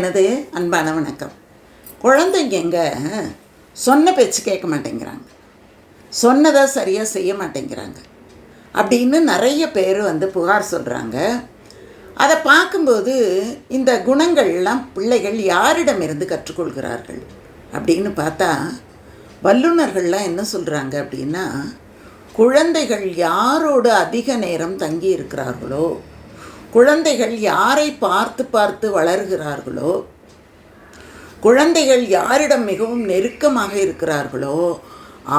எனது அன்பான வணக்கம். குழந்தைங்க எங்கே? சொன்ன பேச்சு கேட்க மாட்டேங்கிறாங்க. சொன்னதை சரியாக செய்ய மாட்டேங்கிறாங்க. அப்படின்னு நிறைய பேர் வந்து புகார் சொல்கிறாங்க அதை பார்க்கும்போது இந்த குணங்கள்லாம் பிள்ளைகள் யாரிடமிருந்து கற்றுக்கொள்கிறார்கள் அப்படின்னு பார்த்தா வல்லுநர்கள்லாம் என்ன சொல்கிறாங்க அப்படின்னா குழந்தைகள் யாரோடு அதிக நேரம் தங்கி இருக்கிறார்களோ குழந்தைகள் யாரை பார்த்து பார்த்து வளர்கிறார்களோ குழந்தைகள் யாரிடம் மிகவும் நெருக்கமாக இருக்கிறார்களோ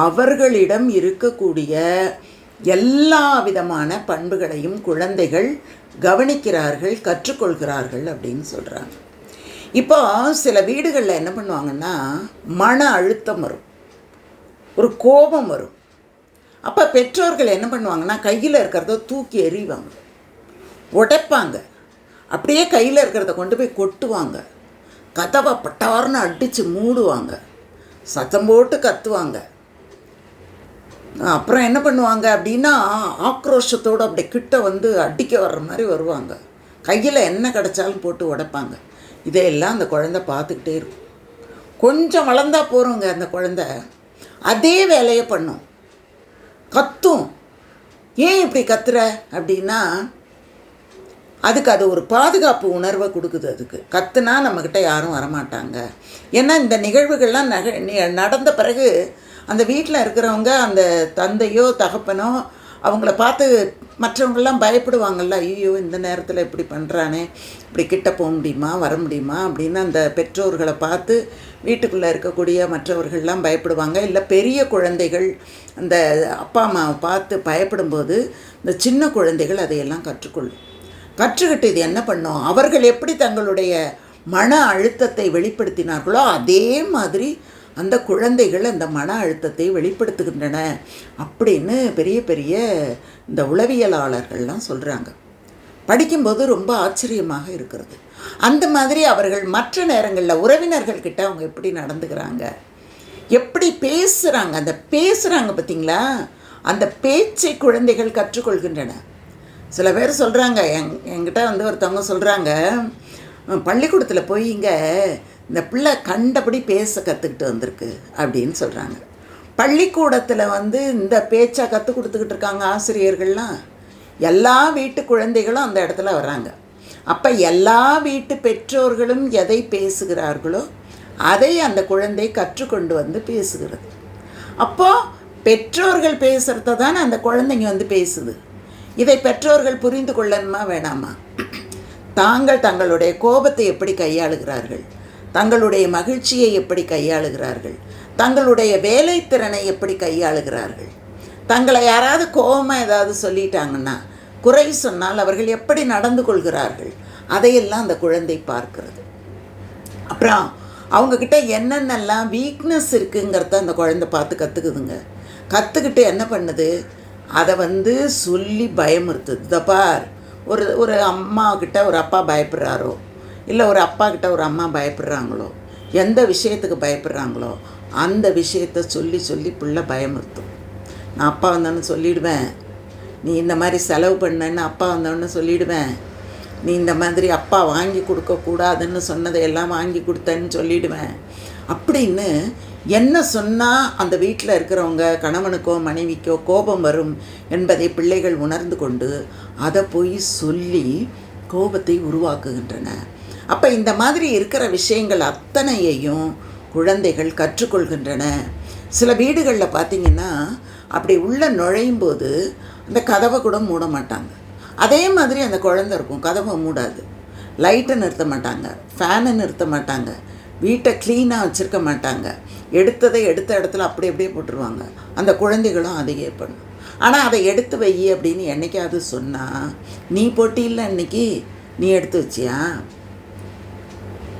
அவர்களிடம் இருக்கக்கூடிய எல்லா விதமான பண்புகளையும் குழந்தைகள் கவனிக்கிறார்கள் கற்றுக்கொள்கிறார்கள் அப்படின்னு சொல்கிறாங்க இப்போ சில வீடுகளில் என்ன பண்ணுவாங்கன்னா மன அழுத்தம் வரும். ஒரு கோபம் வரும். அப்போ பெற்றோர்கள் என்ன பண்ணுவாங்கன்னா கையில் இருக்கிறத தூக்கி எறிவாங்க. உடைப்பாங்க. அப்படியே கையில் இருக்கிறத கொண்டு போய் கொட்டுவாங்க. கதவை பட்டார்னு அடித்து மூடுவாங்க. சத்தம் போட்டு கத்துவாங்க. அப்புறம் என்ன பண்ணுவாங்க அப்படின்னா ஆக்ரோஷத்தோடு அப்படி கிட்ட வந்து அடிக்க வர்ற மாதிரி வருவாங்க. கையில் என்ன கிடச்சாலும் போட்டு உடைப்பாங்க. இதையெல்லாம் அந்த குழந்தை பார்த்துக்கிட்டே இருக்கும். கொஞ்சம் வளர்ந்தா போகிறோங்க அந்த குழந்தை அதே வேலையை பண்ணும். கத்தும். ஏன் இப்படி கத்துற அப்படின்னா அதுக்கு அது ஒரு பாதுகாப்பு உணர்வை கொடுக்குது அதுக்கு. கத்துனா நம்மக்கிட்ட யாரும் வரமாட்டாங்க. ஏன்னா இந்த நிகழ்வுகள்லாம் நக நடந்த பிறகு அந்த வீட்டில் இருக்கிறவங்க அந்த தந்தையோ தகப்பனோ அவங்கள பார்த்து மற்றவங்கெல்லாம் பயப்படுவாங்கல்ல ஐயோ இந்த நேரத்தில் இப்படி பண்ணுறானே இப்படி கிட்ட போக முடியுமா வர முடியுமா? அப்படின்னு அந்த பெற்றோர்களை பார்த்து வீட்டுக்குள்ளே இருக்கக்கூடிய மற்றவர்கள்லாம் பயப்படுவாங்க. இல்லை பெரிய குழந்தைகள் அந்த அப்பா அம்மாவை பார்த்து பயப்படும்போது இந்த சின்ன குழந்தைகள் அதையெல்லாம் கற்றுக்கொள்ளும். கற்றுக்கிட்டு இது என்ன பண்ணும்? அவர்கள் எப்படி தங்களுடைய மன அழுத்தத்தை வெளிப்படுத்தினார்களோ அதே மாதிரி அந்த குழந்தைகள் அந்த மன அழுத்தத்தை வெளிப்படுத்துகின்றன அப்படின்னு பெரிய பெரிய இந்த உளவியலாளர்கள்லாம் சொல்கிறாங்க படிக்கும்போது ரொம்ப ஆச்சரியமாக இருக்கிறது. அந்த மாதிரி அவர்கள் மற்ற நேரங்களில் உறவினர்கள்கிட்ட அவங்க எப்படி நடந்துக்கிறாங்க? எப்படி பேசுகிறாங்க அந்த பேசுகிறாங்க பார்த்தீங்களா அந்த பேச்சை குழந்தைகள் கற்றுக்கொள்கின்றன. சில பேர் சொல்கிறாங்க எங் என்கிட்ட வந்து ஒருத்தவங்க சொல்கிறாங்க பள்ளிக்கூடத்தில் போய் இங்கே இந்த பிள்ளை கண்டபடி பேச கற்றுக்கிட்டு வந்திருக்கு அப்படின்னு சொல்கிறாங்க பள்ளிக்கூடத்தில் வந்து இந்த பேச்சை கற்றுக் கொடுத்துக்கிட்டு இருக்காங்க ஆசிரியர்கள்லாம். எல்லா வீட்டு குழந்தைகளும் அந்த இடத்துல வராங்க அப்போ எல்லா வீட்டு பெற்றோர்களும் எதை பேசுகிறார்களோ அதை அந்த குழந்தை கற்றுக்கொண்டு வந்து பேசுகிறது. அப்போது பெற்றோர்கள் பேசுகிறத தானே அந்த குழந்தைங்க வந்து பேசுது. இதை பெற்றோர்கள் புரிந்து கொள்ளணுமா வேணாமா? தாங்கள் தங்களுடைய கோபத்தை எப்படி கையாளுகிறார்கள்? தங்களுடைய மகிழ்ச்சியை எப்படி கையாளுகிறார்கள்? தங்களுடைய வேலைத்திறனை எப்படி கையாளுகிறார்கள்? தங்களை யாராவது கோபமாக ஏதாவது சொல்லிட்டாங்கன்னா குறை சொன்னால் அவர்கள் எப்படி நடந்து கொள்கிறார்கள்? அதையெல்லாம் அந்த குழந்தை பார்க்கிறது. அப்புறம் அவங்கக்கிட்ட என்னென்னலாம் வீக்னஸ் இருக்குங்கிறத அந்த குழந்தை பார்த்து கற்றுக்குதுங்க கற்றுக்கிட்டு என்ன பண்ணுது? அதை வந்து சொல்லி பயமுறுத்துது. இதை பார் ஒரு ஒரு அம்மாக்கிட்ட ஒரு அப்பா பயப்படுறாரோ? இல்லை ஒரு அப்பா கிட்ட ஒரு அம்மா பயப்படுறாங்களோ? எந்த விஷயத்துக்கு பயப்படுறாங்களோ? அந்த விஷயத்த சொல்லி சொல்லி பிள்ளை பயமுறுத்தும். நான் அப்பா வந்தோன்னு சொல்லிடுவேன். நீ இந்த மாதிரி செலவு பண்ணேன்னு அப்பா வந்தோன்னு சொல்லிவிடுவேன் நீ இந்த மாதிரி அப்பா வாங்கி கொடுக்கக்கூடாதுன்னு சொன்னதை எல்லாம் வாங்கி கொடுத்தேன்னு சொல்லிடுவேன். அப்படின்னு என்ன சொன்னால் அந்த வீட்டில் இருக்கிறவங்க கணவனுக்கோ மனைவிக்கோ கோபம் வரும் என்பதை பிள்ளைகள் உணர்ந்து கொண்டு அதை போய் சொல்லி கோபத்தை உருவாக்குகின்றன. அப்போ இந்த மாதிரி இருக்கிற விஷயங்கள் அத்தனையையும் குழந்தைகள் கற்றுக்கொள்கின்றன. சில வீடுகளில் பார்த்தீங்கன்னா அப்படி உள்ளே நுழையும் போது அந்த கதவை கூட மூட மாட்டாங்க. அதே மாதிரி அந்த குழந்தை இருக்கும். கதவை மூடாது. லைட்டை நிறுத்த மாட்டாங்க. ஃபேனை நிறுத்த மாட்டாங்க. வீட்டை க்ளீனாக வச்சுருக்க மாட்டாங்க. எடுத்ததை எடுத்த இடத்துல அப்படி அப்படியே போட்டுருவாங்க. அந்த குழந்தைகளும் அதையே பண்ணும். ஆனால் அதை எடுத்து வை அப்படின்னு என்னைக்காவது சொன்னால் நீ போட்டி இல்லை இன்னைக்கு. நீ எடுத்து வச்சியா?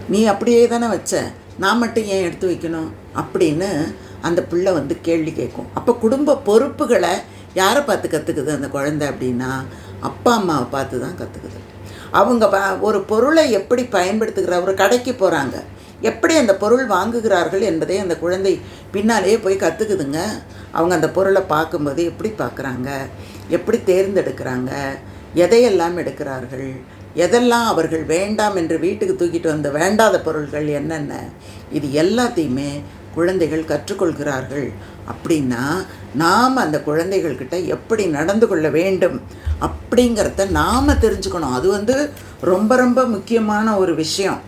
நீ அப்படியே தானே வச்ச. நான் மட்டும் ஏன் எடுத்து வைக்கணும்? அப்படின்னு அந்த பிள்ளை வந்து கேள்வி கேட்கும். அப்போ குடும்ப பொறுப்புகளை யாரை பார்த்து கற்றுக்குது அந்த குழந்தை அப்படின்னா அப்பா அம்மாவை பார்த்து தான் கற்றுக்குது அவங்க ப- ஒரு பொருளை எப்படி பயன்படுத்துகிற ஒரு கடைக்கு போகிறாங்க எப்படி அந்த பொருள் வாங்குகிறார்கள் என்பதை அந்த குழந்தை பின்னாலேயே போய் கற்றுக்குதுங்க அவங்க அந்த பொருளை பார்க்கும்போது எப்படி பார்க்குறாங்க? எப்படி தேர்ந்தெடுக்கிறாங்க? எதையெல்லாம் எடுக்கிறார்கள்? எதெல்லாம் அவர்கள் வேண்டாம் என்று வீட்டுக்கு தூக்கிட்டு வந்த வேண்டாத பொருள்கள் என்னென்ன? இது எல்லாத்தையுமே குழந்தைகள் கற்றுக்கொள்கிறார்கள். அப்படின்னா நாம் அந்த குழந்தைகள்கிட்ட எப்படி நடந்து கொள்ள வேண்டும்? அப்படிங்கிறத நாம் தெரிஞ்சுக்கணும். அது வந்து ரொம்ப ரொம்ப முக்கியமான ஒரு விஷயம்.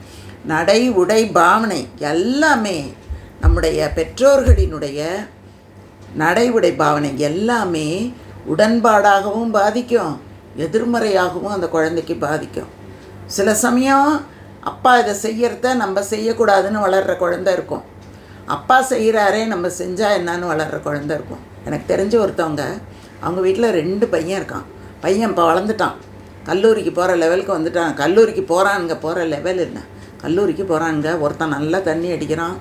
நடை உடை பாவனை எல்லாமே நம்முடைய பெற்றோர்களினுடைய நடை உடை பாவனை எல்லாமே உடன்பாடாகவும் பாதிக்கும். எதிர்மறையாகவும் அந்த குழந்தைக்கு பாதிக்கும். சில சமயம் அப்பா இதை செய்யறத நம்ம செய்யக்கூடாதுன்னு வளர்கிற குழந்தை இருக்கும். அப்பா செய்கிறாரே நம்ம செஞ்சால் என்னன்னு வளர்கிற குழந்தை இருக்கும். எனக்கு தெரிஞ்ச ஒருத்தவங்க அவங்க வீட்டில் ரெண்டு பையன் இருக்கான். பையன் இப்போ வளர்ந்துட்டான். கல்லூரிக்கு போகிற லெவலுக்கு வந்துட்டான். கல்லூரிக்கு போகிறானுங்க போகிற லெவல் என்ன? கல்லூரிக்கு போகிறானுங்க ஒருத்தன் நல்லா தண்ணி அடிக்கிறான்.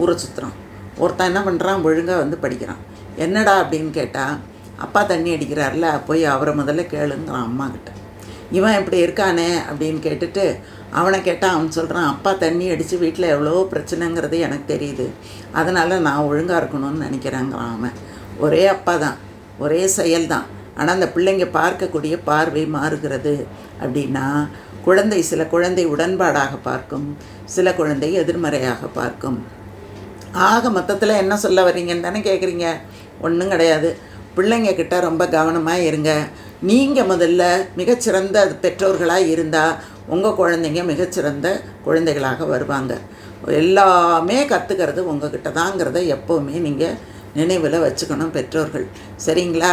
ஊரை சுற்றுறான் ஒருத்தன் என்ன பண்ணுறான் ஒழுங்காக வந்து படிக்கிறான். என்னடா அப்படின்னு கேட்டால் அப்பா தண்ணி அடிக்கிறார்ல போய் அவரை முதல்ல கேளுங்கிறான் அம்மா கிட்ட இவன் இப்படி இருக்கானே அப்படின்னு கேட்டுட்டு அவனை கேட்டால் அவன் சொல்கிறான் அப்பா தண்ணி அடித்து வீட்டில் எவ்வளோ பிரச்சனைங்கிறது எனக்கு தெரியுது. அதனால் நான் ஒழுங்காக இருக்கணும்னு நினைக்கிறேங்கிறான் அவன். ஒரே அப்பா தான். ஒரே செயல் தான். ஆனால் அந்த பிள்ளைங்க பார்க்கக்கூடிய பார்வை மாறுகிறது. அப்படின்னா குழந்தை சில குழந்தை உடன்பாடாக பார்க்கும் சில குழந்தை எதிர்மறையாக பார்க்கும். ஆக மொத்தத்தில் என்ன சொல்ல வர்றீங்கன்னு தானே கேட்குறீங்க ஒன்றும் கிடையாது. பிள்ளைங்க கிட்ட ரொம்ப கவனமாக இருங்க. நீங்கள் முதல்ல மிகச்சிறந்த பெற்றோர்களாக இருந்தால் உங்கள் குழந்தைங்க மிகச்சிறந்த குழந்தைகளாக வருவாங்க. எல்லாமே கற்றுக்கிறது உங்ககிட்ட தாங்கிறத எப்போவுமே நீங்கள் நினைவில் வச்சுக்கணும் பெற்றோர்கள். சரிங்களா?